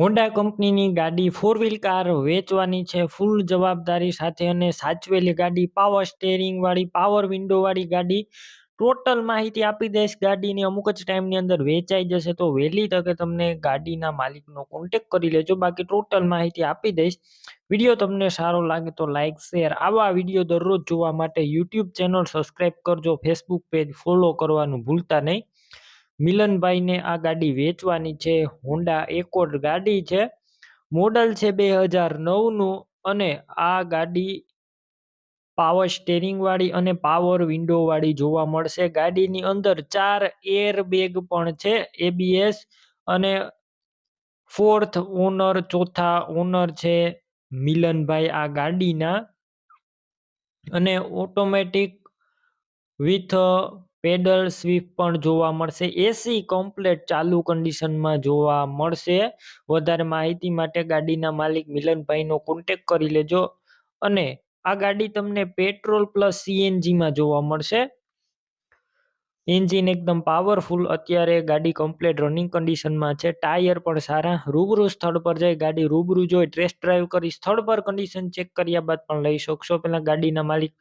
Honda કંપનીની ગાડી four wheel car વેચવાની છે. ફૂલ જવાબદારી સાથે અને સાચવેલી ગાડી પાવર સ્ટેરિંગ વાળી પાવર વિન્ડો વાળી ગાડી. ટોટલ માહિતી આપી દઈશ. ગાડીની અમુક જ ટાઈમની અંદર વેચાઈ જશે તો વહેલી તકે તમને ગાડીના માલિકનો કોન્ટેક કરી લેજો. બાકી ટોટલ માહિતી આપી દઈશ. વીડિયો તમને સારો લાગે તો લાઇક શેર આવા વીડિયો દરરોજ જોવા માટે યુટ્યુબ ચેનલ સબસ્ક્રાઈબ કરજો. ફેસબુક પેજ ફોલો કરવાનું ભૂલતા નહીં. મિલનભાઈને આ ગાડી વેચવાની છે. હોન્ડા એકોર્ડ ગાડી છે. મોડલ છે બે હજાર નવનું અને આ ગાડી પાવર સ્ટેરિંગવાળી અને પાવર વિન્ડોવાળી જોવા મળશે. ગાડીની અંદર ચાર એર બેગ પણ છે એબીએસ અને ફોર્થ ઓનર ચોથા ઓનર છે મિલનભાઈ આ ગાડીના. અને ઓટોમેટિક વિથ પેડલ સ્વીપ પણ જોવા મળશે. એસી કમ્પ્લેટ ચાલુ કન્ડિશનમાં જોવા મળશે. વધારે માહિતી માટે ગાડીના માલિક મિલનભાઈનો કોન્ટેક કરી લેજો. અને આ ગાડી તમને પેટ્રોલ પ્લસ સીએનજીમાં જોવા મળશે. એન્જિન એકદમ પાવરફુલ અત્યારે ગાડી કમ્પ્લેટ રનિંગ કન્ડિશનમાં છે. ટાયર પણ સારા. રૂબરૂ સ્થળ પર જઈ ગાડી રૂબરૂ જોઈ ટેસ્ટ ડ્રાઈવ કરી સ્થળ પર કન્ડિશન ચેક કર્યા બાદ પણ લઈ શકશો. પહેલાં ગાડીના માલિક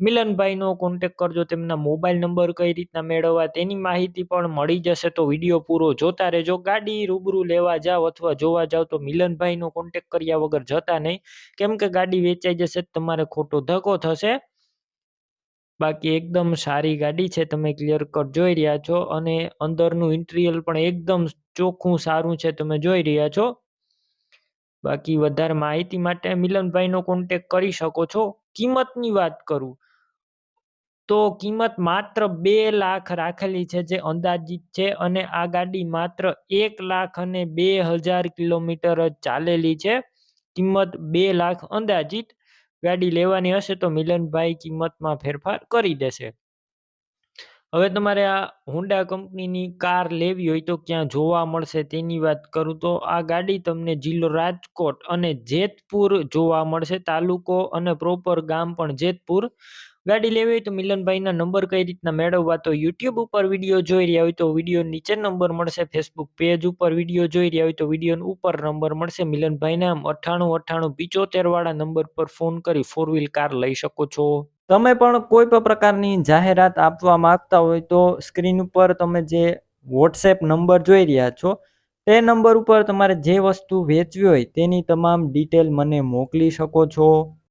મિલનભાઈનો કોન્ટેક કરજો. તેમના મોબાઈલ નંબર કઈ રીતના મેળવવા તેની માહિતી પણ મળી જશે. તો વીડિયો પૂરો જોતા રહેજો. ગાડી રૂબરૂ લેવા જાઓ અથવા જોવા જાઓ તો મિલનભાઈનો કોન્ટેક કર્યા વગર જતા નહીં. કેમ કે ગાડી વેચાઈ જશે તમારે ખોટો ધક્કો થશે. બાકી એકદમ સારી ગાડી છે, તમે ક્લિયર કટ જોઈ રહ્યા છો અને અંદરનું ઇન્ટિરિયર પણ એકદમ ચોખ્ખું, સારું છે, તમે જોઈ રહ્યા છો. બાકી વધારે માહિતી માટે મિલનભાઈનો કોન્ટેક કરી શકો છો. કિંમતની વાત કરું, તો કિંમત માત્ર બે લાખ રાખેલી છે જે અંદાજિત છે અને આ ગાડી માત્ર એક લાખ અને બે હજાર કિલોમીટર જ ચાલેલી છે. કિંમત બે લાખ અંદાજિત ગાડી લેવાની હશે તો મિલનભાઈ કિંમતમાં ફેરફાર કરી દેશે. હવે તમારે આ હોન્ડા કંપનીની કાર લેવી હોય તો ક્યાં જોવા મળશે તેની વાત કરું તો આ ગાડી તમને જિલ્લો રાજકોટ અને જેતપુર જોવા મળશે. તાલુકો અને પ્રોપર ગામ પણ જેતપુર ગાડી લેવી હોય તો મિલનભાઈના નંબર કઈ રીતના મેળવવા? તો યુટ્યુબ ઉપર વીડિયો જોઈ રહ્યા હોય તો વીડિયો નીચે નંબર મળશે. ફેસબુક પેજ ઉપર વીડિયો જોઈ રહ્યા હોય તો વીડિયો ઉપર નંબર મળશે. મિલનભાઈના અઠ્ઠાણું અઠ્ઠાણું પિચોતેર વાળા નંબર પર ફોન કરી ફોર વ્હીલ કાર લઈ શકો છો. તમે પણ કોઈ પણ પ્રકારની જાહેરાત આપવા માંગતા હોય તો સ્ક્રીન ઉપર તમે જે વોટ્સએપ નંબર જોઈ રહ્યા છો, તે નંબર ઉપર તમારે જે વસ્તુ વેચવી હોય તેની તમામ ડિટેલ મને મોકલી શકો છો.